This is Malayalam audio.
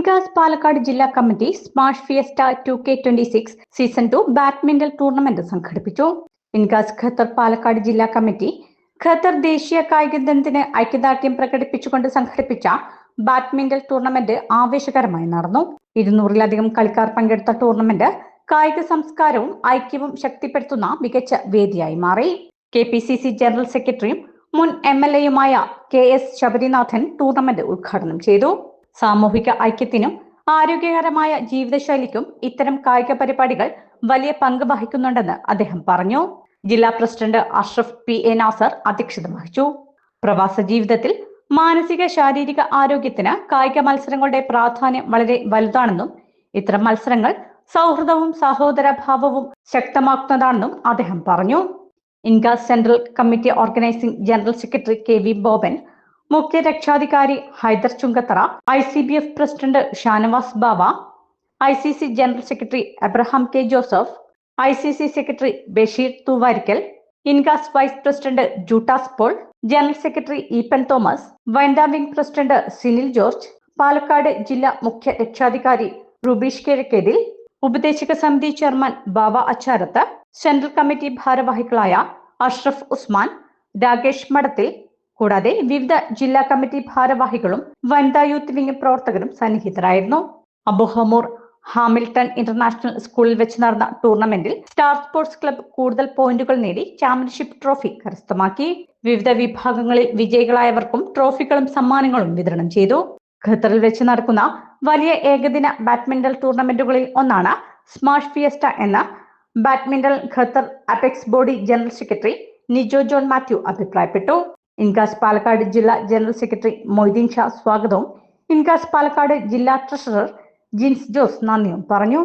ഇൻകാസ് പാലക്കാട് ജില്ലാ committee smart fiesta two K twenty six season two badminton tournament സംഘടിപ്പിച്ചു. ഇൻകാസ് ഖത്തർ പാലക്കാട് ജില്ലാ കമ്മിറ്റി ഖത്തർ ദേശീയ കായിക ദിനത്തിന് ഐക്യദാർഢ്യം പ്രകടിപ്പിച്ചുകൊണ്ട് സംഘടിപ്പിച്ച ബാഡ്മിന്റൺ ടൂർണമെന്റ് ആവേശകരമായി നടന്നു. ഇരുന്നൂറിലധികം കളിക്കാർ പങ്കെടുത്ത ടൂർണമെന്റ് കായിക സംസ്കാരവും ഐക്യവും ശക്തിപ്പെടുത്തുന്ന മികച്ച വേദിയായി മാറി. K P C C general സെക്രട്ടറിയും മുൻ എം എൽ എയുമായ കെ എസ് ശബരിനാഥൻ ടൂർണമെന്റ് ഉദ്ഘാടനം ചെയ്തു. സാമൂഹിക ഐക്യത്തിനും ആരോഗ്യകരമായ ജീവിതശൈലിക്കും ഇത്തരം കായിക പരിപാടികൾ വലിയ പങ്ക് വഹിക്കുന്നുണ്ടെന്ന് അദ്ദേഹം പറഞ്ഞു. ജില്ലാ president Ashraf P A Nasar അധ്യക്ഷത വഹിച്ചു. പ്രവാസ ജീവിതത്തിൽ മാനസിക ശാരീരിക ആരോഗ്യത്തിന് കായിക മത്സരങ്ങളുടെ പ്രാധാന്യം വളരെ വലുതാണെന്നും ഇത്തരം മത്സരങ്ങൾ സൗഹൃദവും സഹോദരഭാവവും ശക്തമാക്കുന്നതാണെന്നും അദ്ദേഹം പറഞ്ഞു. INCAS central committee organising general secretary K V Boban മുഖ്യ രക്ഷാധികാരി Haider Chungathara I C B F president Shanavas Bava I C C general secretary Abraham K Joseph I C C secretary Basheer Thuvarikkal INCAS vice president Juttas Paul general secretary Eappen Thomas വനിതാ വിംഗ് പ്രസിഡന്റ് സിനിൽ ജോർജ് പാലക്കാട് ജില്ലാ മുഖ്യ രക്ഷാധികാരി റുബീഷ് കിഴക്കേതിൽ ഉപദേശക സമിതി chairman Baba Acharath central committee ഭാരവാഹികളായ അഷ്റഫ് ഉസ്മാൻ രാകേഷ് മഠത്തിൽ കൂടാതെ വിവിധ ജില്ലാ കമ്മിറ്റി ഭാരവാഹികളും വനിതാ യൂത്ത് വിംഗ് പ്രവർത്തകരും സന്നിഹിതരായിരുന്നു. അബുഹമൂർ ഹാമിൽട്ടൺ ഇന്റർനാഷണൽ സ്കൂളിൽ വെച്ച് നടന്ന ടൂർണമെന്റിൽ സ്റ്റാർ സ്പോർട്സ് ക്ലബ്ബ് കൂടുതൽ പോയിന്റുകൾ നേടി ചാമ്പ്യൻഷിപ്പ് ട്രോഫി കരസ്ഥമാക്കി. വിവിധ വിഭാഗങ്ങളിൽ വിജയികളായവർക്കും ട്രോഫികളും സമ്മാനങ്ങളും വിതരണം ചെയ്തു. ഖത്തറിൽ വെച്ച് നടക്കുന്ന വലിയ ഏകദിന ബാഡ്മിന്റൺ ടൂർണമെന്റുകളിൽ ഒന്നാണ് സ്മാഷ് ഫിയസ്റ്റ എന്ന badminton Qatar apex body general secretary Nijo John Mathew അഭിപ്രായപ്പെട്ടു. ഇൻകാസ് പാലക്കാട് ജില്ലാ ജനറൽ സെക്രട്ടറി മൊയ്തീൻ ഷാ സ്വാഗതവും. ഇൻകാസ് പാലക്കാട് ജില്ലാ ട്രഷറർ ജിൻസ് ജോസ് നന്ദിയും പറഞ്ഞു.